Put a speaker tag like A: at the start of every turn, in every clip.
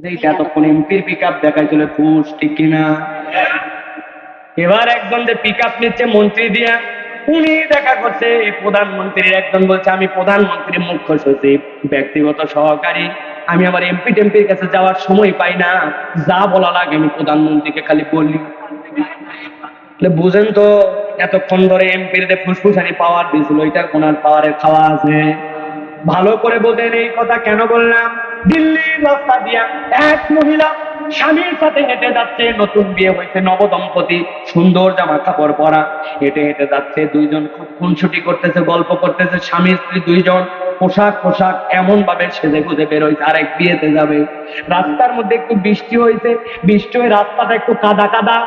A: এইটা এতক্ষণ এমপির পিক আপ দেখাইছিল ঘুষ ঠিক কিনা? এবার একজন যে পিক আপ নিচ্ছে, মন্ত্রী দিয়া, উনি দেখা করছে প্রধানমন্ত্রীর একজন বলছে, আমি প্রধানমন্ত্রীর মুখ্য সচিব, ব্যক্তিগত সহকারী, আমি আমার এমপি টেম্পির কাছে যাওয়ার সময় পাই না, যা বলা লাগে আমি প্রধানমন্ত্রীকে খালি বলি। বুঝেন তো, এতক্ষণ ধরে এমপির ফুসফুসানি পাওয়ার দিয়েছিল ওইটা কোনার পাওয়ারের খাওয়া আছে? ভালো করে বোঝেন এই কথা কেন বললাম? দিল্লির রাস্তা দিয়া এক মহিলা স্বামীর সাথে হেঁটে যাচ্ছে, নতুন বিয়ে হয়েছে, নবদম্পতি, সুন্দর জামা কাপড় পরা। হেঁটে হেঁটে যাচ্ছে, দুইজন খুব খুনসুটি করতেছে, গল্প করতেছে, স্বামী, স্ত্রী দুইজন পোশাক পোশাক এমন ভাবে সেজে গুজে বের হয়েছে, আরেক বিয়েতে যাবে। রাস্তার মধ্যে একটু বৃষ্টি হয়েছে, বৃষ্টি হয়ে রাস্তাটা একটু কাদা কাদা।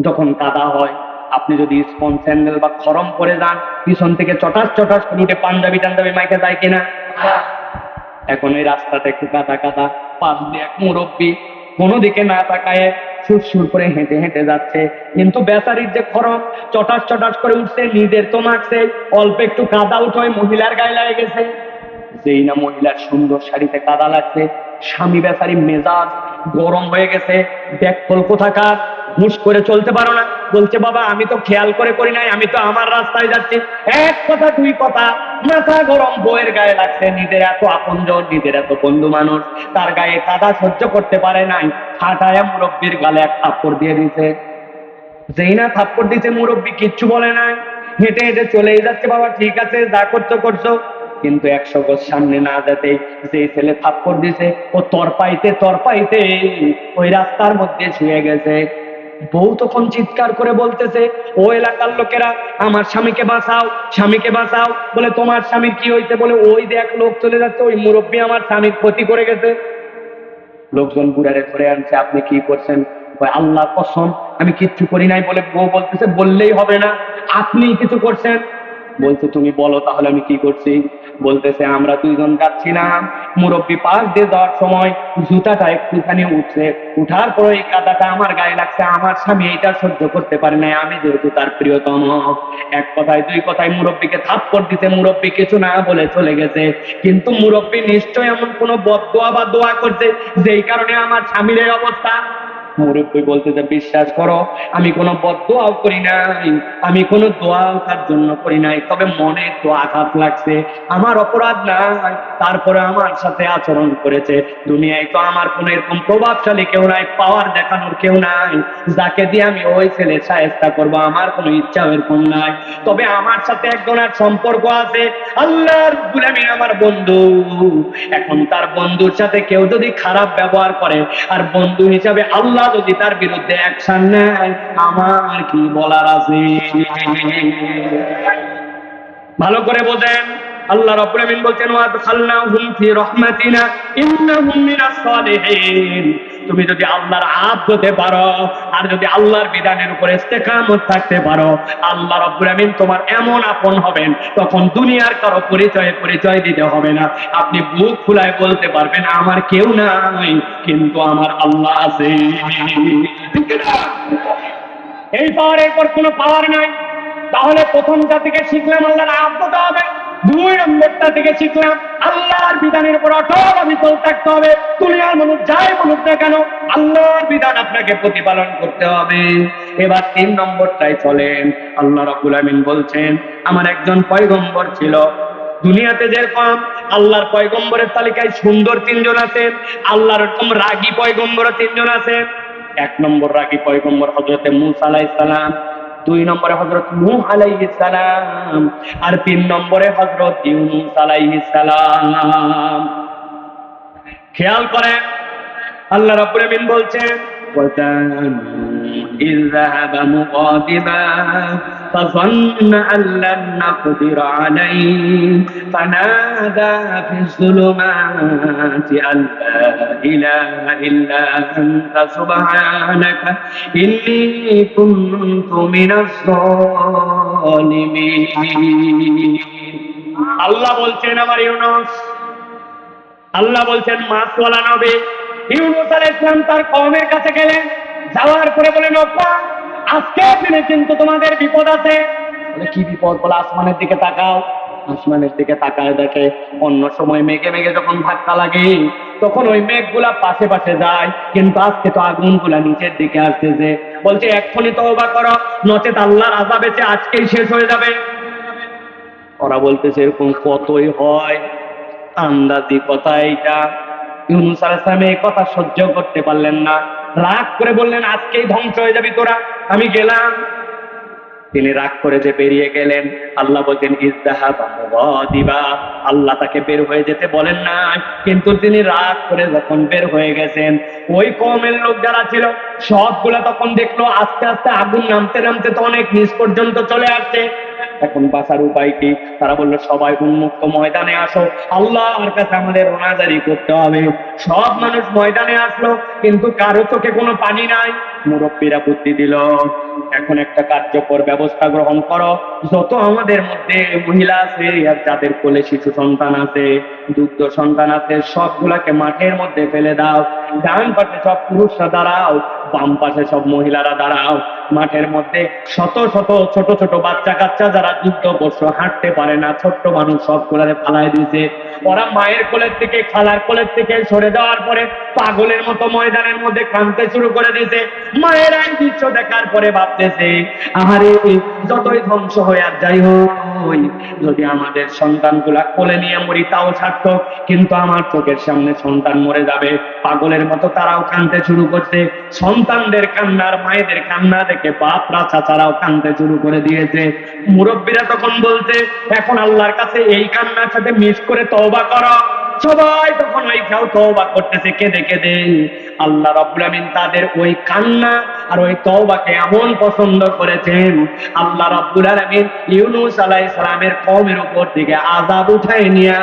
A: যখন কাদা হয় আপনি যদি স্পন স্যান্ডেল বা খরম পরে যান, পিছন থেকে চটাস চটাস করে পাঞ্জাবি টাঞ্জাবি মাইকে যায় কিনা? এখন এই রাস্তাটা একটু কাদা কাদা, পাশ দিয়ে এক মুরব্বী কোনো দিকে না তাকায় সুর সুর করে হেঁটে হেঁটে যাচ্ছে। কিন্তু বেচারির যে খরম, চটাস চটাস করে উঠছে, নিজের তো মাখছে, অল্প একটু কাদা উঠোয় মহিলার গায়ে লাগে গেছে। যেই না মহিলার সুন্দর শাড়িতে কাদা লাগছে, স্বামী বেচারি মেজাজ গরম হয়ে গেছে। ব্যাকফল কোথাকার হুঁশ করে চলতে পারো না। বলছে, বাবা, আমি তো খেয়াল করে করি নাই, আমি তো আমার রাস্তায় যাচ্ছি। এক কথা, দুই কথা, মাথা গরম বইয়ের গায়ে লাগছে, নিজের এত আপনজন, নিজের এত বন্ধু মানুষ। তার গায়ে কাদা সহ্য করতে পারে নাই। হাঁটায়া মুরব্বীর গালে এক থাপ্পড় দিয়ে দিছে যেই না থাপ্পড় দিছে মুরব্বী কিচ্ছু বলে নাই। হেঁটে হেঁটে চলেই যাচ্ছে, বাবা, ঠিক আছে, যা করছ করছ। কিন্তু একশো গজ সামনে না যেতে যে ছেলে থাপ্পড় দিছে ও তরপাইতে তরপাইতে ওই রাস্তার মধ্যে শুয়ে গেছে। বউ তখন চিৎকার করে বলতেছে, ও এলাকার লোকেরা, আমার স্বামীকে বাঁচাও স্বামীকে বাঁচাও। বলে, তোমার স্বামীর কি হয়েছে? বলে, ওই দেখ, লোক চলে যাচ্ছে, ওই মুরব্বী আমার স্বামীর ক্ষতি করে গেছে। লোকজন বুড়ারে ধরে আনছে, আপনি কি করছেন? আল্লাহ কসম, আমি কিচ্ছু করি নাই। বলে, বউ বলতেছে, বললেই হবে না আপনি কিছু করছেন। বলছে, তুমি বলো, তাহলে আমি কি করছি? বলতেছে, আমরা দুইজন যাচ্ছিলাম। মুরব্বী পাশ দিয়ে যাওয়ার সময় জুতাটা একটুখানি উঠছে। উঠার পর এই কাদাটা আমার গায়ে লাগছে। আমার স্বামী এটা সহ্য করতে পারে নাই। আমি যেহেতু তার প্রিয়তম, এক কথায়, দুই কথায় মুরব্বীকে থাপ্পড় দিতে মুরব্বী কিছু না বলে চলে গেছে। কিন্তু মুরব্বী নিশ্চয় এমন কোনো বদোয়া বা দোয়া করছে, যেই কারণে আমার স্বামীর এই অবস্থা। মুরব্বী বলতে যে, বিশ্বাস করো, আমি কোনো বদোয়াও করি নাই, আমি কোনো দোয়াও তার জন্য করি নাই, তবে মনে তো আঘাত লাগছে, আমার অপরাধ নাই, তারপরে আমার সাথে আচরণ করেছে। দুনিয়ায় তো আমার কোনো এরকম প্রভাবশালী কেউ নাই পাওয়ার দেখানোর কেউ নাই, যাকে দিয়ে আমি ওই ছেলে সাহেস্তা করব, আমার কোনো ইচ্ছা এরকম নাই। তবে আমার সাথে একজনের সম্পর্ক আছে আল্লাহর গুলামিন আমার বন্ধু। এখন তার বন্ধুর সাথে কেউ যদি খারাপ ব্যবহার করে, আর বন্ধু হিসাবে আল্লাহ যদি তার বিরুদ্ধে অ্যাকশন নেয়, আমার কি বলার আছে? ভালো করে বোঝেন। আল্লাহ রাব্বুল আমিন বলছেন ওয়া আদখালনাহুম ফি রাহমাতিনা ইন্নাহুম মিনাস সালিহিন। তুমি যদি আল্লাহর আব হতে পারো, আর যদি আল্লাহর বিধানের উপর ইস্তেকামত থাকতে পারো, আল্লাহ রাব্বুল আমিন তোমার এমন আপন হবেন, তখন দুনিয়ার কারও পরিচয়ে পরিচয় দিতে হবে না। আপনি বুক ফুলায় বলতে পারবেন, আমার কেউ নাই, কিন্তু আমার আল্লাহ আছে। এই পাওয়ারের পর কোনো পাওয়ার নাই। তাহলে প্রথমটা থেকে শিখলাম আল্লাহর আব্দতা হবে। দুই নম্বরটা শিখলাম আল্লাহর বিধানের উপর অটল অবিচল থাকতে হবে। দুনিয়ার মানুষ যাই বলুক না কেন, আল্লাহর বিধান আপনাকে প্রতিপালন করতে হবে। এবার তিন নম্বরটাই চলেন। আল্লাহ রাব্বুল আমিন বলছেন, আমার একজন পয়গম্বর ছিল। দুনিয়াতে যেরকম আল্লাহর পয়গম্বরের তালিকায় সুন্দর তিনজন আছেন, আল্লাহর এরকম রাগী পয়গম্বর তিনজন আছেন। এক নম্বর রাগী পয়গম্বর হজরতে মুসা আলাইহিস সালাম। দুই নম্বরে হজরত নূহ আলাইহিস সালাম আর তিন নম্বরে হজরত ইউনুস আলাইহিস সালাম। খেয়াল করেন, আল্লাহ রাব্বুল আমিন বলছেন, ওয়া তা ইয যাহাবা فظن أن لن نقدر عليه فنادى في الظلمات أن لا إله إلا أنت سبحانك إني كنت من الظالمين আল্লাহ বলছেন আমার ইউনুস আল্লাহ বলছেন মাসওয়ালা নবী ইউনুস আলাইহিস সালাম তার কওমের কাছে গেলেন যাওয়ার পরে বলেন ওপা আজকের দিনে কিন্তু তোমাদের বিপদ আছে? কি বিপদ? বলে, আসমানের দিকে তাকাও। আসমানের দিকে তাকায় দেখে অন্য সময় মেঘে মেঘে যখন ধাক্কা লাগে, তখন ওই মেঘগুলা পাশে পাশে যায়। কিন্তু আজকে তো আগুনগুলা নিচের দিকে আসতেছে। বলছে, এক্ষুনি তওবা করো, নচেত আল্লাহর আজাব এসে আজকেই শেষ হয়ে যাবে। ওরা বলতেছে, এরকম কতই হয়? আন্দাজি কথা এইটা। ইউনুস আলাইহিসসালাম এই কথা সহ্য করতে পারলেন না। রাগ করে বললেন, আজকেই ধ্বংস হয়ে যাবি তোরা। আমি গেলাম। তিনি রাগ করে যে বেরিয়ে গেলেন, আল্লাহ বলছেন দিবা আল্লাহ তাকে বের হয়ে যেতে বলেন না কিন্তু তিনি রাগ করে যখন বের হয়ে গেছেন, ওই কমের লোক যারা ছিল, সবগুলা তখন দেখল, আস্তে আস্তে আগুন নামতে নামতে তো অনেক নিচ পর্যন্ত চলে আসছে। এখন বাঁচার উপায় কি? তারা বলল, সবাই উন্মুক্ত ময়দানে আসো। আল্লাহর কাছে আমাদের রোনাজারি করতে হবে। সব মানুষ ময়দানে আসলো, কিন্তু কারও চোখে কোনো পানি নাই। মুরব্বীরা বুদ্ধি দিল, এখন একটা কার্যকর ব্যবস্থা গ্রহণ করো। যত আমাদের মধ্যে মহিলা আছে, আর যাদের কোলে শিশু সন্তান আছে, দুগ্ধ সন্তান আছে, সবগুলাকে মাঠের মধ্যে ফেলে দাও। ডান পাশে সব পুরুষরা দাঁড়াও। বাম পাশে সব মহিলারা দাঁড়াও। মাঠের মধ্যে শত শত ছোট ছোট বাচ্চা কাচ্চা যারা যুদ্ধ বর্ষ হাঁটতে পারে না, ছোট্ট মানুষ সবগুলারে ফালাই দিয়েছে। ওরা মায়ের কোলের থেকে, খালার কোলের থেকে সরে যাওয়ার পরে পাগলের মতো ময়দানের মধ্যে কাঁদতে শুরু করে দিয়েছে। মায়ের এই দৃশ্য দেখার পরে ভাবতেছে, আহারে, যতই ধ্বংস হয়ে আর যাই হই যদি আমাদের সন্তানগুলা কোলে নিয়ে মরি, তাও ছাড়তো। কিন্তু আমার চোখের সামনে সন্তান মরে যাবে। পাগলের মতো তারাও কাঁদতে শুরু করছে। সন্তানদের কান্নার মায়েদের কান্না দেখে বাপরা চাচারাও কাঁদতে শুরু করে দিয়েছে। মুরব্বীরা তখন বলছে, এখন আল্লাহর কাছে এই কান্নার সাথে মিস করে তওবা করো। সবাই তখন ওই খাও তওবা করতেছে, কেঁদে কেঁদে। আল্লাহ রাব্বুল আমিন তাদের ওই কান্না আর ওই তওবাকে এমন পছন্দ করেছেন। আল্লাহ রাব্বুল আলামিন ইউনুস আলাইহিস সালামের কওমের উপর থেকে আযাব উঠায় নিয়া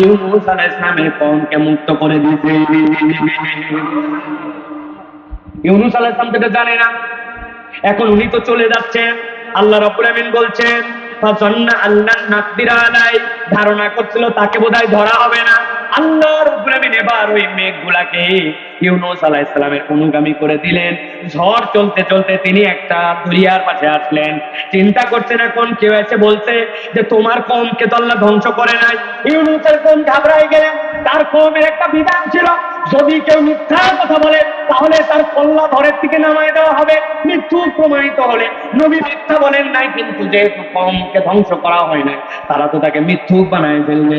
A: ইউনুস আলাইহিস সালামের কওমকে মুক্ত করে দিয়েছে। ইউনুস জানে না। এখন উনি তো চলে আল্লাহ আমিন বলছেন ধারণা করছিল, তাকে বোধহয় ধরা হবে না। আল্লাহ এবার ওই মেঘগুলাকে ইউনুস আলাইহিস সালামের অনুগামী করে দিলেন। ঝড় চলতে চলতে তিনি একটা দরিয়ার পাশে আসলেন। চিন্তা করছেন এখন, কেউ এসে বলছে যে, তোমার কমকে তো আল্লাহ ধ্বংস করে নাই। ইউনুসের কম ঘাবড়াই গেলেন। তার কমের একটা বিধান ছিল, যদি কেউ মিথ্যা কথা বলে তাহলে তার কল্লা ধরের থেকে নামায় দেওয়া হবে। মৃত্যু প্রমাণিত হলে। নবী মিথ্যা বলেন নাই, কিন্তু যেহেতু কমকে ধ্বংস করা হয় নাই, তারা তো তাকে মিথ্যু বানায় ফেলবে।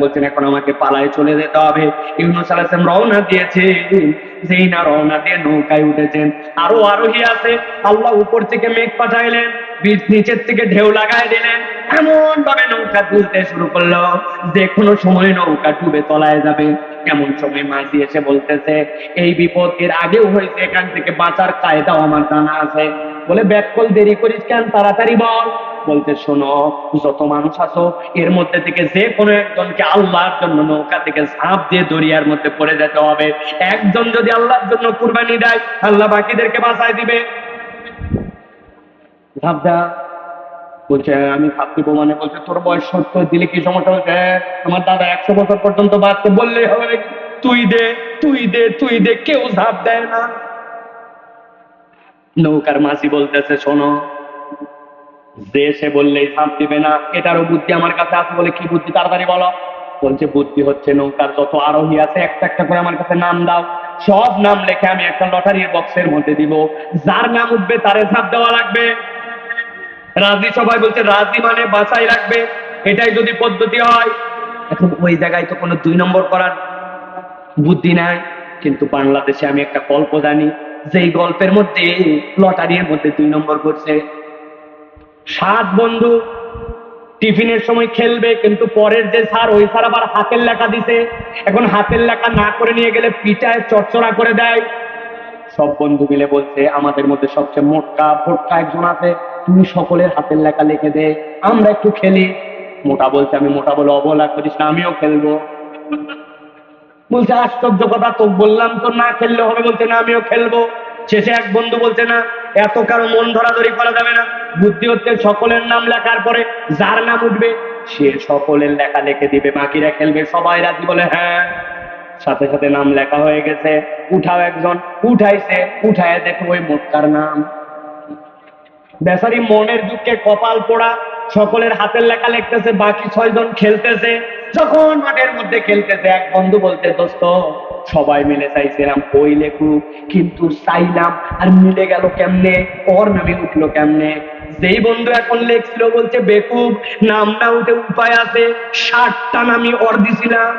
A: বলছেন, এখন আমাকে পালায় চলে যেতে হবে। রওনা দিয়েছে। না রওনা দিয়ে নৌকায় উঠেছেন। আরও আরোহী আছে। আল্লাহ উপর থেকে মেঘ পাঠাইলেন নিচের থেকে ঢেউ লাগাই দিলেন। এমন ভাবে নৌকা শুরু করল। যে কোনো সময় নৌকা ডুবে তলায় যাবে। এমন সময় মাঝি এসে বলতেছে, এই বিপদ এর আগেও হয়েছে, এখান থেকে বাঁচার কায়দাও আমার জানা আছে। বলে ব্যাককল দেরি করিস কেন, তাড়াতাড়ি বল। বলতে শোনো, যত মানুষ আছো, এর মধ্যে থেকে যে কোনো একজনকে আল্লাহর জন্য নৌকা থেকে ঝাঁপ দিয়ে দরিয়ার মধ্যে পড়ে যেতে হবে। একজন যদি আল্লাহর জন্য কুরবানি দেয়, আল্লাহ বাকিদেরকে বাঁচায় দিবে। ঝাঁপ দা বলছে, আমি ভাবতে মানে বলছে, তোর বয়স সত্তর, দিলে কি সমস্যা হচ্ছে? তোমার দাদা একশো বছর পর্যন্ত বাঁচতে বললেই হবে নাকি? তুই দে তুই দে তুই দে, কেউ ঝাঁপ দেয় না। নৌকার মাঝি বলতেছে, শোনো, যে সে বললেই ঝাঁপ দিবে না, এটারও বুদ্ধি আমার কাছে আছে বলে কি বুদ্ধি, তাড়াতাড়ি বলো। বলছে, বুদ্ধি হচ্ছে নৌকার, যত আরোহী আছে, একটা একটা করে আমার কাছে নাম দাও। সব নাম লেখে আমি একটা লটারির বক্সের মধ্যে দিব। যার নাম উঠবে, তারে ঝাঁপ দেওয়া লাগবে। রাজি সবাই বলছে, রাজি মানে বাঁচাই রাখবে এটাই যদি পদ্ধতি হয়। এখন ওই জায়গায় তো কোনো দুই নম্বর করার বুদ্ধি নাই, কিন্তু বাংলাদেশে আমি একটা গল্প জানি। যেই গল্পের মধ্যে, লটারির মধ্যে দুই নম্বর করছে, সাত বন্ধু টিফিনের সময় খেলবে, কিন্তু পরের যে স্যার, ওই স্যার আবার হাতের লেখা দিছে। এখন হাতের লেখা না করে নিয়ে গেলে পিঠায় চচ্চড়া করে দেয়। সব বন্ধু মিলে বলছে, আমাদের মধ্যে সবচেয়ে মোটকা ভোটকা একজন আছে। তুমি সকলের হাতের লেখা লিখে দে, আমরা একটু খেলি। মোটা বলছে, আমি মোটা বলে অবহেলা করিস না, আমিও খেলব। বলছে, আশ্চর্য কথা তো বললাম তো না খেললে হবে? বলছে, না, আমিও খেলব। শেষে এক বন্ধু বলছে, না, এত কারও মন ধরাধরি করা যাবে না। বুদ্ধি হচ্ছে সকলের নাম লেখার পরে যার নাম উঠবে, সে সকলের লেখা লিখে দিবে, বাকিরা খেলবে, সবাই রাজি বলে হ্যাঁ। সাথে সাথে নাম লেখা হয়ে গেছে। উঠাও একজন, উঠাইছে, উঠায় দেখো ওই মোটকার নাম। বেচারি মনের দুঃখে কপাল পোড়া, সকলের হাতের লেখা লিখতেছে, বাকি ছয়জন খেলতেছে, যখন মাঠের মধ্যে খেলতেছে, এক বন্ধু বলতে, দোস্ত, সবাই মিলে চাইছিলাম ওই লেখুক, কিন্তু চাইলাম আর মিলে গেল কেমনে? ওর নামে উঠল কেমনে? যেই বন্ধু এখন লেখছিল, বলছে, বেকুব নাম না উঠে উপায় আছে, ষাটটা নামি ওর দিছিলাম।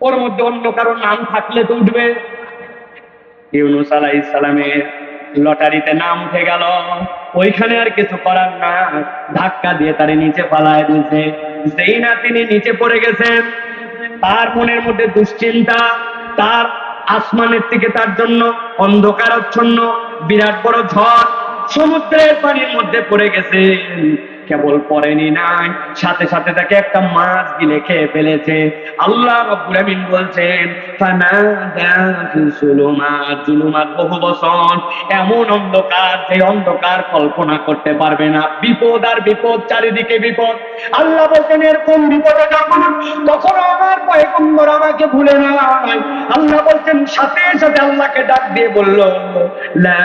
A: ওর মধ্যে অন্য কারও নাম থাকলে তো উঠবে। ইউনুস আলাইহিস সালামের লটারিতে নাম উঠে গেল। ওইখানে আর কিছু করার না। ধাক্কা দিয়ে তারে নিচে পালায় দিয়েছে যেই না তিনি নিচে পড়ে গেছেন, তার মনের মধ্যে দুশ্চিন্তা, তার আসমানের থেকে তার জন্য অন্ধকারচ্ছন্ন, বিরাট বড় ঝড় সমুদ্রের পানির মধ্যে পড়ে গেছে। কেবল পড়েনি নাই। সাথে সাথে তাকে একটা মাছ গিলে খেয়ে ফেলেছে। আল্লাহ রব্বুল আমিন বলছেন বহু এমন অন্ধকার যে অন্ধকার কল্পনা করতে পারবে না। বিপদ আর বিপদ, চারিদিকে বিপদ। আল্লাহ বলছেন, এরকম বিপদে যখন তখন আমার পয়গম্বর আমাকে ভুলে নাই। আল্লাহ বলছেন, সাথে সাথে আল্লাহকে ডাক দিয়ে বলল, লা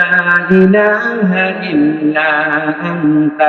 A: ইলাহা ইল্লা আনতা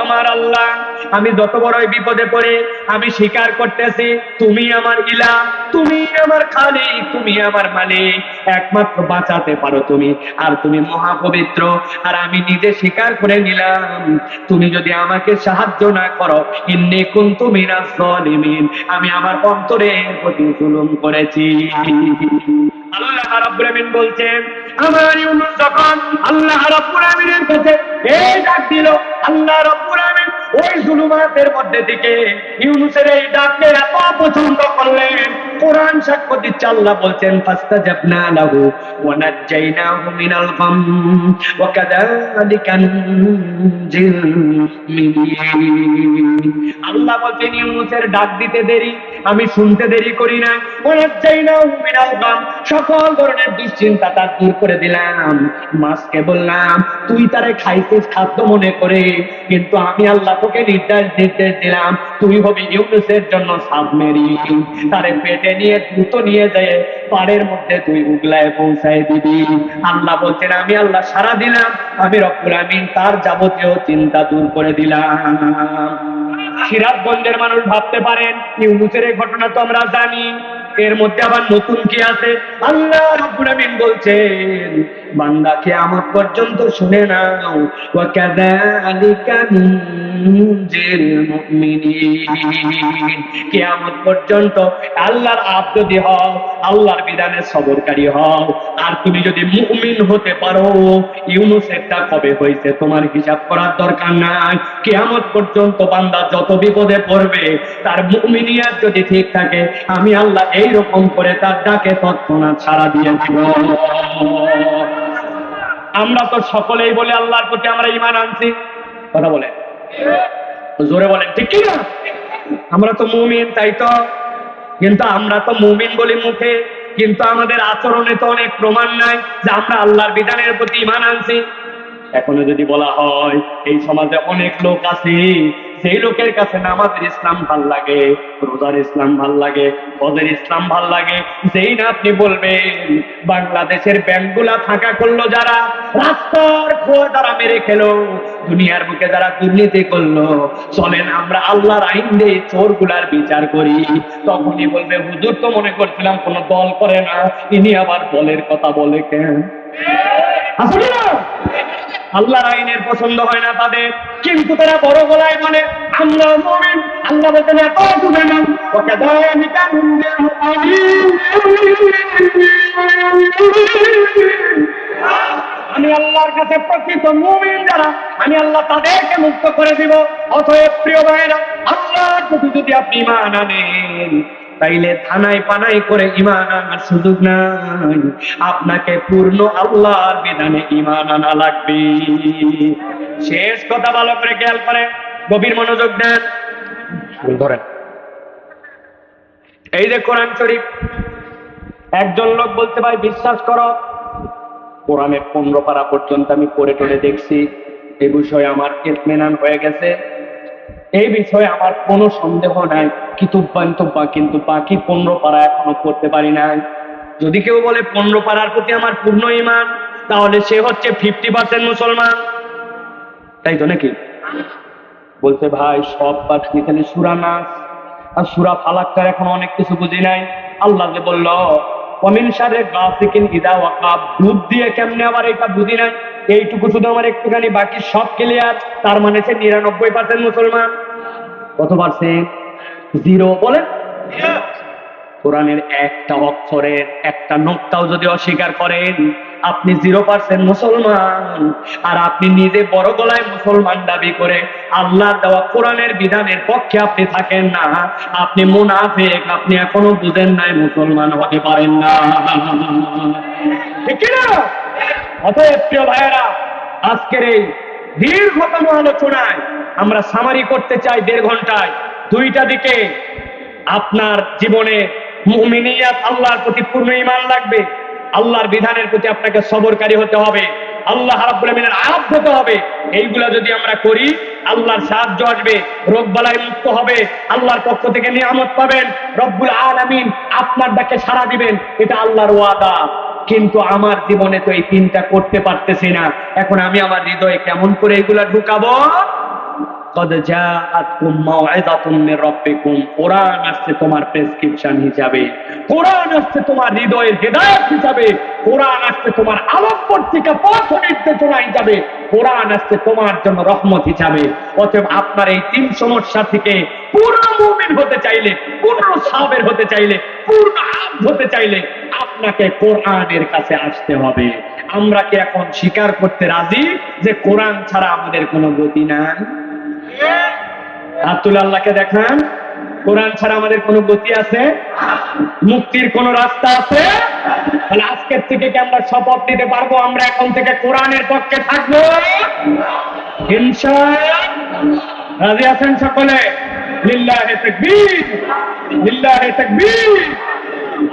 A: আমার আল্লাহ, আমি যত বড়ই বিপদে পড়ে, আমি স্বীকার করতেছি, তুমি আমার ইলা তুমি আমার খালিক, তুমি আমার মালিক। একমাত্র বাঁচাতে পারো তুমি, আর তুমি মহাপবিত্র, আর আমি নিজে স্বীকার করে নিলাম। তুমি যদি আমাকে সাহায্য না করো, ইন্নি কুনতু মিনাজ জালিমিন আমি আমার অন্তরের প্রতি জুলুম করেছি। আল্লাহ রাব্বুল আমিন বলছেন, আমার ইউনুস যখন আল্লাহ রাব্বুল আমিনের দিল আল্লাহ রব্বুল আলামিন। ওই জুলুমাতের মধ্যে থেকে ইউনুসের এই ডাককে এত পছন্দ করলেন, কোরআন সাক্ষ্য দিচ্ছে, আল্লাহ বলছেন, ফাস্তাজাবনা লাহু ওয়া নাজ্জাইনাহু মিনাল গাম ওয়া কাযালিকা মুমিনিন আল্লাহ বলছেন, ইউনুসের ডাক দিতে দেরি, আমি শুনতে দেরি করি না। ওয়া নাজ্জাইনাহু মিনাল গাম, সকল ধরনের দুশ্চিন্তা তার দূর করে দিলাম। মাছকে বললাম, তুই তারে খাইছিস খাদ্য মনে করে, কিন্তু আমি আল্লাহ তোকে নির্দেশ দিলাম তুই হবি ইউনুসের জন্য সাবমেরিন। তারে পেটে নিয়ে দ্রুত নিয়ে যায় পাড়ের মধ্যে তুই উগলায় পৌঁছায় দিবি। আল্লাহ বলছেন, আমি আল্লাহ সারা দিলাম, আমি রব্বুল আমিন তার যাবতীয় চিন্তা দূর করে দিলাম। সিরাজগঞ্জের মানুষ ভাবতে পারেন, ইউনুসের এই ঘটনা তো আমরা জানি। এর মধ্যে আবার নতুন কি আছে? আল্লাহ রাব্বুল আমিন বলছেন, বান্দা কিয়ামত পর্যন্ত শুনে নাও ওয়া কাযালিকা নুনজিল মুমিনিন। কিয়ামত পর্যন্ত আল্লাহর আবদি হও, আল্লাহর বিধানে সবরকারী হও। আর তুমি যদি মুমিন হতে পারো, ইউনুসেরটা কবে হয়েছে তোমার হিসাব করার দরকার নাই। কিয়ামত পর্যন্ত বান্দা যত বিপদে পড়বে, তার মুমিনিয়াত যদি ঠিক থাকে, আমি আল্লাহ এই রকম করে তার ডাকে তৎক্ষণাৎ দিয়ে দিব। আমরা তো সকলেই বলে, আল্লাহর প্রতি আমরা ইমান আনছি। কথা বলে জোরে বলেন, ঠিক কি না আমরা তো মুমিন, তাই তো? কিন্তু আমরা তো মুমিন বলি মুখে, কিন্তু আমাদের আচরণে তো অনেক প্রমাণ নাই যে আমরা আল্লাহর বিধানের প্রতি ইমান আনছি। এখনও যদি বলা হয়, এই সমাজে অনেক লোক আছে সেই লোকের কাছে নামাজের ইসলাম ভালো লাগে, রোজার ইসলাম ভালো লাগে, হজের ইসলাম ভালো লাগে। যেই না আপনি বলবেন বাংলাদেশের ব্যাংকগুলা ফাঁকা করল যারা, রাস্তার খোয়া যারা মেরে খেলো, দুনিয়ার বুকে যারা দুর্নীতি করল, চলেন আমরা আল্লাহর আইন দিয়ে চোরগুলার বিচার করি। তখনই বলবে, হুজুর তো মনে করছিলাম কোনো দল করে না, ইনি আবার দলের কথা বলে কেন? আল্লাহর আইনের পছন্দ হয় না তাদের। কিন্তু তারা বড় গলায় বলে, আমরা মুমিন, আল্লাহ বলতেন, এত শুনে না, ওকে মুন্দির আমি আল্লাহর কাছে প্রকৃত মুমিন যারা, আমি আল্লাহ তাদেরকে মুক্ত করে দিব। অতএব প্রিয় ভাইরা আল্লাহ যদি আপনি ইমান আনেন তাইলে থানায় পানাই করে ইমান আনার সুযোগ নাই। আপনাকে পূর্ণ আল্লাহর বিধানে ইমান আনা লাগবে। শেষ কথা ভালো করে খেয়াল করে গভীর মনোযোগ দেন। ধরেন, এই যে কোরআন শরীফ, একজন লোক বলতে ভাই, বিশ্বাস করো, কোরআনের পনেরো পারা পর্যন্ত আমি পড়ে টড়ে দেখছি, এ বিষয়ে আমার ইতমেনান হয়ে গেছে। এই বিষয়ে আমার কোনো সন্দেহ নাই। কিতুব্বান্তব্বা কিন্তু বাকি পনেরো পারা এখনও করতে পারি নাই। যদি কেউ বলে পনেরো পাড়ার প্রতি আমার পূর্ণ ইমান তাহলে সে হচ্ছে ফিফটি পার্সেন্ট মুসলমান। তাই তো নাকি? বলছে, ভাই, সব পাঠ খালি সুরা নাচ আর সুরা ফালাক্কার এখন অনেক কিছু বুঝি নাই। আল্লাহ যে বলল অমিন সারে গাছিকিন ইদা ওয়াকাব ডুব দিয়ে কেমনে আবার এটা বুঝি নাই? এইটুকু শুধু আমার একটুখানি বাকি সব ক্লিয়ার তার মানে সে নিরানব্বই পার্সেন্ট মুসলমান। কত পার্সেন্ট জিরো বলেন কোরআনের একটা অক্ষরের একটা নোকটাও যদি অস্বীকার করেন, আপনি জিরো পার্সেন্ট মুসলমান। আর আপনি নিজে বড় গলায় মুসলমান দাবি করে আল্লাহর দেওয়া কোরআনের বিধানের পক্ষে আপনি থাকেন না। আপনি মুনাফেক, আপনি এখনও বুঝেন নাই মুসলমান হতে পারেন না। অতএব প্রিয় ভাইয়েরা, আজকের এই দীর্ঘতম আলোচনায় আমরা সামারি করতে চাই দেড় ঘন্টায়। দুইটা দিকে আপনার জীবনে মুমিনিয়াত আল্লাহর প্রতি পূর্ণ ইমান লাগবে। আল্লাহর বিধানের প্রতি আপনাকে সবরকারী হতে হবে। আল্লাহ রাব্বুল আমিনের হতে হবে। এইগুলা যদি আমরা করি, আল্লাহর সাহায্য আসবে রোগ বালাই মুক্ত হবে, আল্লাহর পক্ষ থেকে নিয়ামত পাবেন, রব্বুল আলামিন আপনার ডাকে সাড়া দিবেন, এটা আল্লাহর ওয়াদা। কিন্তু আমার জীবনে তো এই তিনটা করতে পারতেছি না। এখন আমি আমার হৃদয়ে কেমন করে এগুলা ঢুকাবো? তোমার জন্য রহমত হিসাবে। আপনার এই তিন সমস্যা থেকে পূর্ণ মুমিন হতে চাইলে, পূর্ণ সাবের হতে চাইলে, পূর্ণ হতে চাইলে আপনাকে কোরআনের কাছে আসতে হবে। আমরা কি এখন স্বীকার করতে রাজি যে কোরআন ছাড়া আমাদের কোনো গতি নাই? আব্দুল আল্লাহকে দেখান। কোরআন ছাড়া আমাদের কোনো গতি আছে? মুক্তির কোন রাস্তা আছে? তাহলে আজকের থেকে কি আমরা শপথ নিতে পারব? আমরা এখন থেকে কোরআনের পক্ষে থাকব? রাজি আছেন সকলে?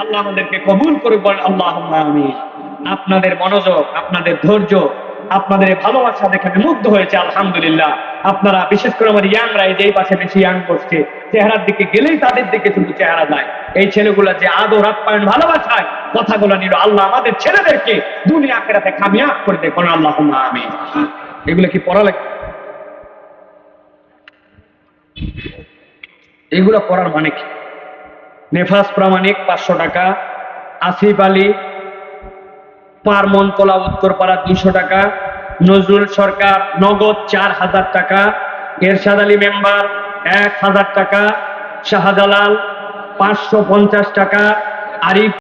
A: আল্লাহ আমাদেরকে কবুল করুক বলেন আল্লাহ আপনাদের মনোযোগ, আপনাদের ধৈর্য আপনাদের ভালোবাসা দেখে আমি মুগ্ধ হয়েছে, আলহামদুলিল্লাহ। আপনারা, বিশেষ করে আমার ইয়াংরা এই যে পাশে বেশি ইয়াং করছে চেহারার দিকে গেলেই তাদের দিকে শুধু চেহারা যায়। এই ছেলেগুলা যে আদর, আপ্যায়ন, ভালোবাসায় কথাগুলো নিল, আল্লাহ আমাদের ছেলেদেরকে দুনিয়া আখেরাতে কামিয়াব করে দেখুন আল্লাহ আমি এগুলো কি পড়ালেখা এগুলো পড়ার মানে কি? নেফাস প্রামাণিক পাঁচশো টাকা, আসিফ আলী পারমনতলা উত্তরপাড়া দুইশো টাকা, নজরুল সরকার নগদ চার হাজার টাকা, এরশাদ আলী মেম্বার এক হাজার টাকা, শাহজালাল পাঁচশো পঞ্চাশ টাকা, আরিফ